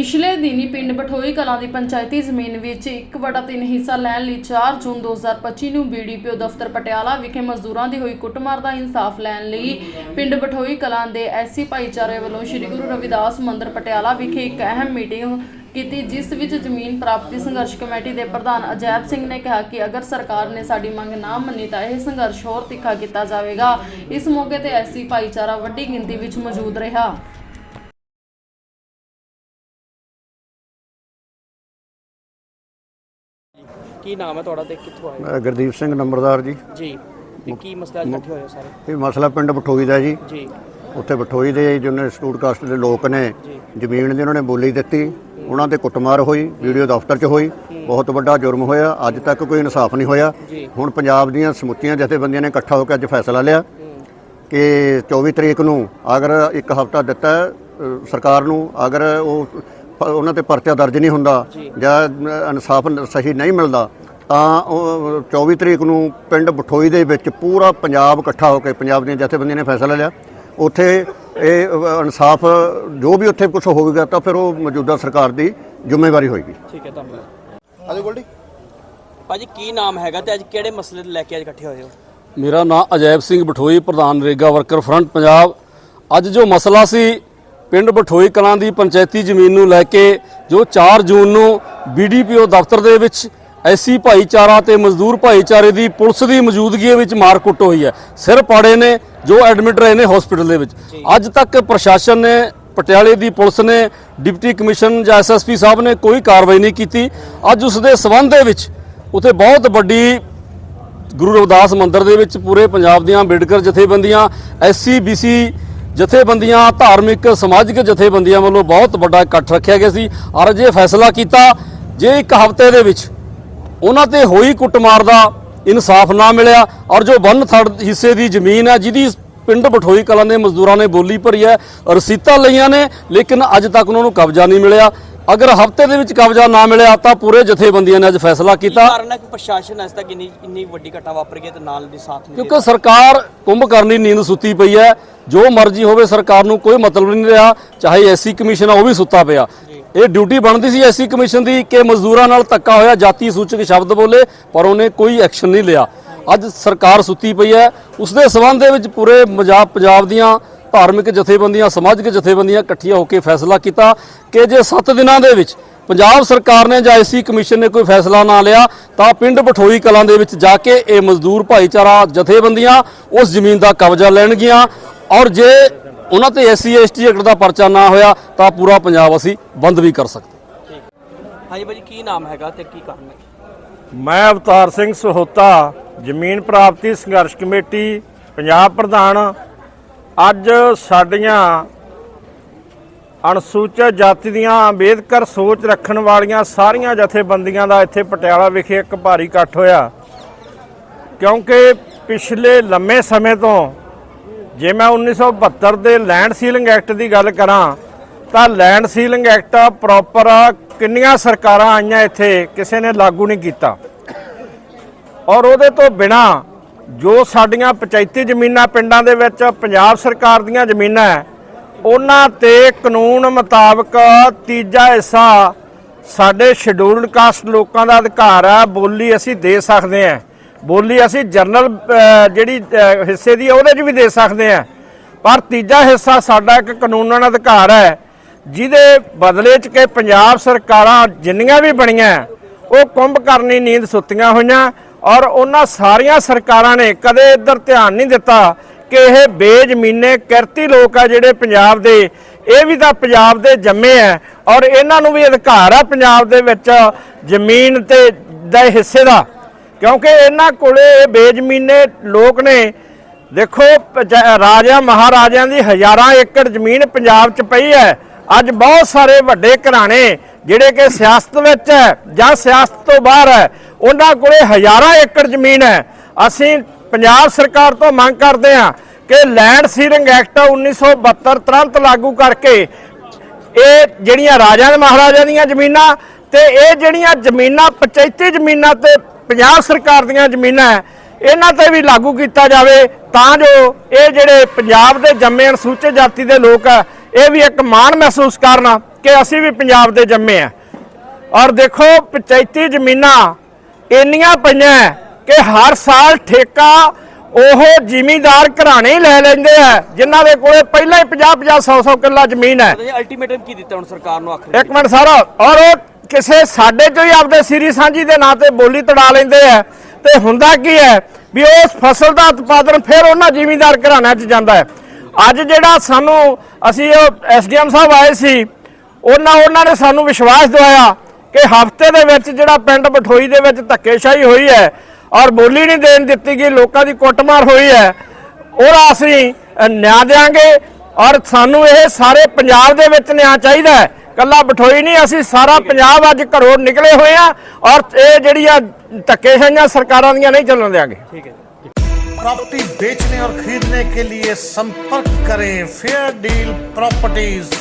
ਪਿਛਲੇ ਦਿਨੀ ਪਿੰਡ ਬਠੋਈ ਕਲਾਂ ਦੀ ਪੰਚਾਇਤੀ ਜ਼ਮੀਨ ਵਿੱਚ 1/3 ਹਿੱਸਾ ਲੈਣ ਲਈ 4 ਜੂਨ 2025 ਨੂੰ ਬੀਡੀਪੀਓ ਦਫ਼ਤਰ ਪਟਿਆਲਾ ਵਿਖੇ ਮਜ਼ਦੂਰਾਂ ਦੀ ਹੋਈ ਕੁੱਟਮਾਰ ਦਾ ਇਨਸਾਫ ਲੈਣ ਲਈ ਪਿੰਡ ਬਠੋਈ ਕਲਾਂ ਦੇ ਐਸਸੀ ਭਾਈਚਾਰੇ ਵੱਲੋਂ ਸ੍ਰੀ ਗੁਰੂ ਰਵਿਦਾਸ ਮੰਦਿਰ ਪਟਿਆਲਾ ਵਿਖੇ ਇੱਕ ਅਹਿਮ ਮੀਟਿੰਗ ਕੀਤੀ, ਜਿਸ ਵਿੱਚ ਜ਼ਮੀਨ ਪ੍ਰਾਪਤੀ ਸੰਘਰਸ਼ ਕਮੇਟੀ ਦੇ ਪ੍ਰਧਾਨ ਅਜੈਬ ਸਿੰਘ ਨੇ ਕਿਹਾ ਕਿ ਅਗਰ ਸਰਕਾਰ ਨੇ ਸਾਡੀ ਮੰਗ ਨਾ ਮੰਨੀ ਤਾਂ ਇਹ ਸੰਘਰਸ਼ ਹੋਰ ਤਿੱਖਾ ਕੀਤਾ ਜਾਵੇਗਾ। ਇਸ ਮੌਕੇ ਤੇ ਐਸਸੀ ਭਾਈਚਾਰਾ ਵੱਡੀ ਗਿਣਤੀ ਵਿੱਚ ਮੌਜੂਦ ਰਿਹਾ। ਕੀ ਨਾਮ ਹੈ ਤੁਹਾਡਾ ਤੇ ਕਿੱਥੋਂ ਆਏ? ਹੋ? ਮੈਂ ਗੁਰਦੀਪ ਸਿੰਘ ਨੰਬਰਦਾਰ ਜੀ। ਜੀ ਤੇ ਕੀ ਮਸਲਾ ਅੱਜ ਇਕੱਠੇ ਹੋਏ ਹੋ ਸਾਰੇ? ਇਹ ਮਸਲਾ ਪਿੰਡ ਬਠੋਈ ਦਾ ਜੀ। ਜੀ। ਉੱਥੇ ਬਠੋਈ ਦੇ ਜਿਹਨੇ ਸਟੂਡ ਕਾਸਟ ਦੇ ਲੋਕ ਨੇ ਜ਼ਮੀਨ ਦੀ ਉਹਨਾਂ ਨੇ ਬੋਲੀ ਦਿੱਤੀ। ਉਹਨਾਂ ਤੇ ਕੁੱਟਮਾਰ ਹੋਈ ਵੀਡੀਓ ਦਫ਼ਤਰ 'ਚ ਹੋਈ। ਬਹੁਤ ਵੱਡਾ ਜੁਰਮ ਹੋਇਆ। ਅੱਜ ਤੱਕ ਕੋਈ ਇਨਸਾਫ ਨਹੀਂ ਹੋਇਆ। ਜੀ। ਹੁਣ ਪੰਜਾਬ ਦੀਆਂ ਸਮੁੱਚੀਆਂ ਜਥੇਬੰਦੀਆਂ ਨੇ ਇਕੱਠਾ ਹੋ ਕੇ ਅੱਜ ਫੈਸਲਾ ਲਿਆ ਕਿ 24 ਤਰੀਕ ਨੂੰ ਅਗਰ ਇੱਕ ਹਫ਼ਤਾ ਦਿੱਤਾ ਹੈ, ਅ, ਸਰਕਾਰ ਨੂੰ ਅਗਰ ਉਹ ਉਹਨਾਂ ਤੇ ਪਰਚਾ ਦਰਜ ਨਹੀਂ ਹੁੰਦਾ ਜਾਂ। ਇਨਸਾਫ ਸਹੀ ਨਹੀਂ ਮਿਲਦਾ ਤਾਂ ਉਹ 24 ਤਰੀਕ ਨੂੰ ਪਿੰਡ ਬਠੋਈ ਦੇ ਵਿੱਚ ਪੂਰਾ ਪੰਜਾਬ ਇਕੱਠਾ ਹੋ ਕੇ ਪੰਜਾਬ ਦੀਆਂ ਜਥੇਬੰਦੀਆਂ ਨੇ ਫੈਸਲਾ ਲਿਆ। ਉੱਥੇ ਇਹ ਇਨਸਾਫ ਜੋ ਵੀ ਉੱਥੇ ਕੁਝ ਹੋਵੇਗਾ ਤਾਂ ਫਿਰ ਉਹ ਮੌਜੂਦਾ ਸਰਕਾਰ ਦੀ ਜ਼ਿੰਮੇਵਾਰੀ ਹੋਏਗੀ। ਠੀਕ ਹੈ ਧੰਨਵਾਦ। ਹਾਂਜੀ ਗੋਲਡੀ। ਭਾਜੀ ਕੀ ਨਾਮ ਹੈਗਾ ਤੇ ਅੱਜ ਕਿਹੜੇ ਮਸਲੇ ਲੈ ਕੇ ਅੱਜ ਇਕੱਠੇ ਹੋਏ ਹੋ? ਮੇਰਾ ਨਾਮ ਅਜੈਬ ਸਿੰਘ ਬਠੋਈ ਪ੍ਰਧਾਨ ਨਰੇਗਾ ਵਰਕਰ ਫਰੰਟ ਪੰਜਾਬ। ਅੱਜ ਜੋ ਮਸਲਾ ਸੀ ਪਿੰਡ ਬਠੋਈ ਕਲਾਂ ਦੀ ਪੰਚਾਇਤੀ ਜ਼ਮੀਨ ਨੂੰ ਲੈ ਕੇ ਜੋ 4 ਜੂਨ ਨੂੰ ਬੀਡੀਪੀਓ ਦਫ਼ਤਰ ਦੇ ਵਿੱਚ ਐਸੀ ਭਾਈਚਾਰਾ ਤੇ ਮਜ਼ਦੂਰ ਭਾਈਚਾਰੇ ਦੀ ਪੁਲਿਸ ਦੀ ਮੌਜੂਦਗੀ ਵਿੱਚ ਮਾਰਕੁੱਟ ਹੋਈ ਹੈ। ਸਿਰ ਪਾੜੇ ਨੇ ਜੋ ਐਡਮਿਟ ਰਹੇ ਨੇ ਹਸਪੀਟਲ ਦੇ ਵਿੱਚ। ਅੱਜ ਤੱਕ ਪ੍ਰਸ਼ਾਸਨ ਨੇ ਪਟਿਆਲੇ ਦੀ ਪੁਲਿਸ ਨੇ ਡਿਪਟੀ ਕਮਿਸ਼ਨ ਜਾਂ ਐਸਐਸਪੀ ਸਾਹਿਬ ਨੇ ਕੋਈ ਕਾਰਵਾਈ ਨਹੀਂ ਕੀਤੀ। ਅੱਜ ਉਸ ਦੇ ਸਬੰਧ ਦੇ ਵਿੱਚ ਉਥੇ ਬਹੁਤ ਵੱਡੀ ਗੁਰੂ ਰਵਿਦਾਸ ਮੰਦਿਰ ਦੇ ਵਿੱਚ ਪੂਰੇ ਪੰਜਾਬ ਦੀਆਂ ਅੰਬੇਡਕਰ ਜਥੇਬੰਦੀਆਂ ਐਸਸੀ ਬੀਸੀ ਜਥੇਬੰਦੀਆਂ, ਧਾਰਮਿਕ, ਸਮਾਜਿਕ ਜਥੇਬੰਦੀਆਂ ਵੱਲੋਂ ਬਹੁਤ ਵੱਡਾ ਇਕੱਠ ਰੱਖਿਆ ਗਿਆ ਸੀ। ਔਰ ਜੇ ਫੈਸਲਾ ਕੀਤਾ ਜੇ ਇੱਕ ਹਫ਼ਤੇ ਦੇ ਵਿੱਚ ਉਹਨਾਂ ਤੇ ਹੋਈ ਕੁੱਟਮਾਰ ਦਾ ਇਨਸਾਫ ਨਾ ਮਿਲਿਆ ਔਰ ਜੋ ਵਨ ਥਰਡ ਹਿੱਸੇ ਦੀ ਜ਼ਮੀਨ ਹੈ, ਜਿਹਦੀ ਪਿੰਡ ਬਠੋਈ ਕਲਾਂ ਦੇ ਮਜ਼ਦੂਰਾਂ ਨੇ ਬੋਲੀ ਭਰੀ ਹੈ, ਰਸੀਤਾਂ ਲਈਆਂ ਨੇ, ਲੇਕਿਨ ਅੱਜ ਤੱਕ ਉਹਨਾਂ ਨੂੰ ਕਬਜ਼ਾ ਨਹੀਂ ਮਿਲਿਆ। ਅਗਰ ਹਫ਼ਤੇ ਦੇ ਵਿੱਚ ਕਬਜ਼ਾ ਨਾ ਮਿਲਿਆ ਤਾਂ ਪੂਰੇ ਜਥੇਬੰਦੀਆਂ ਨੇ ਅੱਜ ਫੈਸਲਾ ਕੀਤਾ। ਕਾਰਨ ਹੈ ਕਿ ਪ੍ਰਸ਼ਾਸਨ ਅੱਜ ਤੱਕ ਇੰਨੀ ਇੰਨੀ ਵੱਡੀ ਘਟਨਾ ਵਾਪਰ ਗਈ ਤੇ ਨਾਲ ਦੀ ਸਾਥ ਨਹੀਂ ਕਿਉਂਕਿ ਸਰਕਾਰ ਕੁੰਭ ਕਰਨੀ ਨੀਂਦ ਸੁੱਤੀ ਪਈ ਹੈ। ਜੋ ਮਰਜ਼ੀ ਹੋਵੇ ਸਰਕਾਰ ਨੂੰ ਕੋਈ ਮਤਲਬ ਨਹੀਂ ਰਿਹਾ ਚਾਹੇ ਐਸਸੀ ਕਮਿਸ਼ਨ ਆ ਉਹ ਵੀ ਸੁੱਤਾ ਪਿਆ। ਇਹ ਡਿਊਟੀ ਬਣਦੀ ਸੀ ਐਸਸੀ ਕਮਿਸ਼ਨ ਦੀ ਕਿ ਮਜ਼ਦੂਰਾਂ ਨਾਲ ਧੱਕਾ ਹੋਇਆ ਜਾਤੀ ਸੂਚਕ ਸ਼ਬਦ ਬੋਲੇ ਪਰ ਉਹਨੇ ਕੋਈ ਐਕਸ਼ਨ ਨਹੀਂ ਲਿਆ। ਅੱਜ ਸਰਕਾਰ ਸੁੱਤੀ ਪਈ ਹੈ। ਉਸ ਦੇ ਸਬੰਧ ਦੇ ਵਿੱਚ ਪੂਰੇ ਪੰਜਾਬ ਪੰਜਾਬ ਦੀਆਂ ਧਾਰਮਿਕ ਜਥੇਬੰਦੀਆਂ ਸਮਾਜਿਕ ਜਥੇਬੰਦੀਆਂ ਇਕੱਠੀਆਂ ਹੋ ਕੇ ਫੈਸਲਾ ਕੀਤਾ ਕਿ ਜੇ 7 ਦਿਨਾਂ ਦੇ ਵਿੱਚ ਪੰਜਾਬ ਸਰਕਾਰ ਨੇ ਜਾਂ ਐਸਸੀ ਕਮਿਸ਼ਨ ਨੇ ਕੋਈ ਫੈਸਲਾ ਨਾ ਲਿਆ ਤਾਂ ਪਿੰਡ ਬਠੋਈ ਕਲਾਂ ਦੇ ਵਿੱਚ ਜਾ ਕੇ ਇਹ ਮਜ਼ਦੂਰ ਭਾਈਚਾਰਾ ਜਥੇਬੰਦੀਆਂ ਉਸ ਜ਼ਮੀਨ ਦਾ ਕਬਜ਼ਾ ਲੈਣਗੀਆਂ। ਔਰ ਜੇ ਉਹਨਾਂ ਤੇ ਐਸਸੀ ਐਸਟੀ ਐਕਟ ਦਾ ਪਰਚਾ ਨਾ ਹੋਇਆ ਤਾਂ ਪੂਰਾ ਪੰਜਾਬ ਅਸੀਂ ਬੰਦ ਵੀ ਕਰ ਸਕਦੇ। ਹਾਂਜੀ ਭਾਜੀ ਕੀ ਨਾਮ ਹੈਗਾ ਤੇ ਕੀ ਕਾਰਨ ਹੈ? ਮੈਂ ਅਵਤਾਰ ਸਿੰਘ ਸਹੋਤਾ ਜ਼ਮੀਨ ਪ੍ਰਾਪਤੀ ਸੰਘਰਸ਼ ਕਮੇਟੀ ਪੰਜਾਬ ਪ੍ਰਧਾਨ ਅੱਜ ਸਾਡੀਆਂ ਅਨੁਸੂਚਿਤ ਜਾਤੀ ਦੀਆਂ ਅੰਬੇਦਕਰ ਸੋਚ ਰੱਖਣ ਵਾਲੀਆਂ ਸਾਰੀਆਂ ਜਥੇਬੰਦੀਆਂ ਦਾ ਇੱਥੇ ਪਟਿਆਲਾ ਵਿਖੇ ਇੱਕ ਭਾਰੀ ਇਕੱਠ ਹੋਇਆ। ਕਿਉਂਕਿ ਪਿਛਲੇ ਲੰਮੇ ਸਮੇਂ ਤੋਂ ਜੇ ਮੈਂ 1972 ਦੇ ਲੈਂਡ ਸੀਲਿੰਗ ਐਕਟ ਦੀ ਗੱਲ ਕਰਾਂ, ਤਾਂ ਲੈਂਡ ਸੀਲਿੰਗ ਐਕਟ ਪ੍ਰੋਪਰ ਕਿੰਨੀਆਂ ਸਰਕਾਰਾਂ ਆਈਆਂ ਇੱਥੇ, ਕਿਸੇ ਨੇ ਲਾਗੂ ਨਹੀਂ ਕੀਤਾ। ਔਰ ਉਹਦੇ ਤੋਂ ਬਿਨਾ ਜੋ ਸਾਡੀਆਂ ਪੰਚਾਇਤੀ ਜ਼ਮੀਨਾਂ ਪਿੰਡਾਂ ਦੇ ਵਿੱਚ ਪੰਜਾਬ ਸਰਕਾਰ ਦੀਆਂ ਜ਼ਮੀਨਾਂ ਹੈ ਉਹਨਾਂ ਤੇ ਕਾਨੂੰਨ ਮੁਤਾਬਕ ਤੀਜਾ ਹਿੱਸਾ ਸਾਡੇ ਸ਼ਡਿਊਲਡ ਕਾਸਟ ਲੋਕਾਂ ਦਾ ਅਧਿਕਾਰ ਹੈ ਬੋਲੀ ਅਸੀਂ ਦੇ ਸਕਦੇ ਹਾਂ। ਬੋਲੀ ਅਸੀਂ ਜਰਨਲ ਜਿਹੜੀ ਹਿੱਸੇ ਦੀ ਹੈ, ਉਹਦੇ 'ਚ ਵੀ ਦੇ ਸਕਦੇ ਹਾਂ। ਪਰ ਤੀਜਾ ਹਿੱਸਾ ਸਾਡਾ ਇੱਕ ਕਾਨੂੰਨ ਅਧਿਕਾਰ ਹੈ ਜਿਹਦੇ ਬਦਲੇ 'ਚ ਕਿ ਪੰਜਾਬ ਸਰਕਾਰਾਂ ਜਿੰਨੀਆਂ ਵੀ ਬਣੀਆਂ ਉਹ ਕੁੰਭ ਕਰਨੀ ਨੀਂਦ ਸੁੱਤੀਆਂ ਹੋਈਆਂ ਔਰ ਉਹਨਾਂ ਸਾਰੀਆਂ ਸਰਕਾਰਾਂ ਨੇ ਕਦੇ ਇੱਧਰ ਧਿਆਨ ਨਹੀਂ ਦਿੱਤਾ ਕਿ ਇਹ ਬੇਜ਼ਮੀਨੇ ਕਿਰਤੀ ਲੋਕ ਆ ਜਿਹੜੇ ਪੰਜਾਬ ਦੇ, ਇਹ ਵੀ ਤਾਂ ਪੰਜਾਬ ਦੇ ਜੰਮੇ ਆ ਔਰ ਇਹਨਾਂ ਨੂੰ ਵੀ ਅਧਿਕਾਰ ਆ ਪੰਜਾਬ ਦੇ ਵਿੱਚ ਜ਼ਮੀਨ ਤੇ ਦਾ ਹਿੱਸੇ ਦਾ। ਕਿਉਂਕਿ ਇਹਨਾਂ ਕੋਲੇ ਇਹ ਬੇਜ਼ਮੀਨੇ ਲੋਕ ਨੇ। ਦੇਖੋ, ਪਜ- ਰਾਜਿਆਂ, ਮਹਾਰਾਜਿਆਂ ਦੀ ਹਜ਼ਾਰਾਂ ਏਕੜ ਜ਼ਮੀਨ ਪੰਜਾਬ 'ਚ ਪਈ ਹੈ। ਅੱਜ ਬਹੁਤ ਸਾਰੇ ਵੱਡੇ ਘਰਾਣੇ ਜਿਹੜੇ ਕਿ ਸਿਆਸਤ ਵਿੱਚ ਹੈ ਜਾਂ ਸਿਆਸਤ ਤੋਂ ਬਾਹਰ ਹੈ ਉਹਨਾਂ ਕੋਲੇ ਹਜ਼ਾਰਾਂ ਏਕੜ ਜ਼ਮੀਨ ਹੈ। ਅਸੀਂ ਪੰਜਾਬ ਸਰਕਾਰ ਤੋਂ ਮੰਗ ਕਰਦੇ ਹਾਂ ਕਿ ਲੈਂਡ ਸੀਰਿੰਗ ਐਕਟ 1972 ਤੁਰੰਤ ਲਾਗੂ ਕਰਕੇ ਇਹ ਜਿਹੜੀਆਂ ਰਾਜਿਆਂ ਦੇ ਮਹਾਰਾਜਿਆਂ ਦੀਆਂ ਜ਼ਮੀਨਾਂ ਤੇ ਇਹ ਜਿਹੜੀਆਂ ਜ਼ਮੀਨਾਂ ਪੰਚਾਇਤੀ ਜ਼ਮੀਨਾਂ ਤੇ ਪੰਜਾਬ ਸਰਕਾਰ ਦੀਆਂ ਜ਼ਮੀਨਾਂ ਹੈ, ਇਹਨਾਂ ਤੇ ਵੀ ਲਾਗੂ ਕੀਤਾ ਜਾਵੇ ਤਾਂ ਜੋ ਇਹ ਜਿਹੜੇ ਪੰਜਾਬ ਦੇ ਜੰਮੇ ਅਨੁਸੂਚਿਤ ਜਾਤੀ ਦੇ ਲੋਕ ਆ ਇਹ ਵੀ ਇੱਕ ਮਾਣ ਮਹਿਸੂਸ ਕਰਨ। ਕਿ ਅਸੀਂ ਵੀ ਪੰਜਾਬ ਦੇ ਜੰਮੇ ਆ। ਔਰ ਦੇਖੋ ਪੰਚਾਇਤੀ ਜ਼ਮੀਨਾਂ ਇੰਨੀਆਂ ਪਈਆਂ ਕਿ ਹਰ ਸਾਲ ਠੇਕਾ ਉਹ ਜ਼ਿਮੀਂਦਾਰ ਘਰਾਣੇ ਹੀ ਲੈ ਲੈਂਦੇ ਆ ਜਿਨ੍ਹਾਂ ਦੇ ਕੋਲੇ ਪਹਿਲਾਂ ਹੀ 50 50 100 100 ਕਿੱਲਾ ਜ਼ਮੀਨ ਹੈ। ਅਲਟੀਮੇਟਮ ਕੀ ਦਿੱਤਾ ਹੁਣ ਸਰਕਾਰ ਨੂੰ ਆਖਰ? ਇੱਕ ਮਿੰਟ ਸਾਰਾ ਔਰ ਉਹ ਕਿਸੇ ਸਾਡੇ ਚੋਂ ਹੀ ਆਪਦੇ ਸਿਰੀ ਸਾਂਝੀ ਦੇ ਨਾਂ ਤੇ ਬੋਲੀ ਤੜਾ ਲੈਂਦੇ ਆ। ਤੇ ਹੁੰਦਾ ਕੀ ਹੈ ਵੀ ਉਸ ਫਸਲ ਦਾ ਉਤਪਾਦਨ ਫਿਰ ਉਹਨਾਂ ਜ਼ਿਮੀਂਦਾਰ ਘਰਾਣਿਆਂ 'ਚ ਜਾਂਦਾ ਹੈ। ਅੱਜ ਜਿਹੜਾ ਸਾਨੂੰ ਅਸੀਂ ਉਹ ਐਸਡੀਐਮ ਸਾਹਿਬ ਆਏ ਸੀ ਉਹਨਾਂ ਉਹਨਾਂ ਨੇ ਸਾਨੂੰ ਵਿਸ਼ਵਾਸ ਦਿਵਾਇਆ ਕਿ ਹਫਤੇ ਦੇ ਵਿੱਚ ਜਿਹੜਾ ਪਿੰਡ ਬਠੋਈ ਦੇ ਵਿੱਚ ਧੱਕੇਸ਼ਾਹੀ ਹੋਈ ਹੈ ਔਰ ਬੋਲੀ ਨਹੀਂ ਦੇਣ ਦਿੱਤੀ ਗਈ ਲੋਕਾਂ ਦੀ ਕੁੱਟਮਾਰ ਹੋਈ ਹੈ ਉਹਦਾ ਅਸੀਂ ਅ, ਨਿਆਂ ਦੇਾਂਗੇ ਔਰ ਸਾਨੂੰ ਇਹ ਸਾਰੇ ਪੰਜਾਬ ਦੇ ਵਿੱਚ ਨਿਆਂ ਚਾਹੀਦਾ ਹੈ ਕੱਲਾ ਬਠੋਈ ਨਹੀਂ ਅਸੀਂ ਸਾਰਾ ਪੰਜਾਬ ਅੱਜ ਘਰੋਂ ਨਿਕਲੇ ਹੋਏ ਆ ਔਰ ਇਹ ਜਿਹੜੀਆਂ ਧੱਕੇਸ਼ਾਹੀਆਂ ਸਰਕਾਰਾਂ ਦੀਆਂ ਨਹੀਂ ਚੱਲਣ ਦਿਆਂਗੇ ਠੀਕ ਹੈ प्रॉपर्टी बेचने और खरीदने के लिए संपर्क करें फेयर डील प्रॉपर्टीज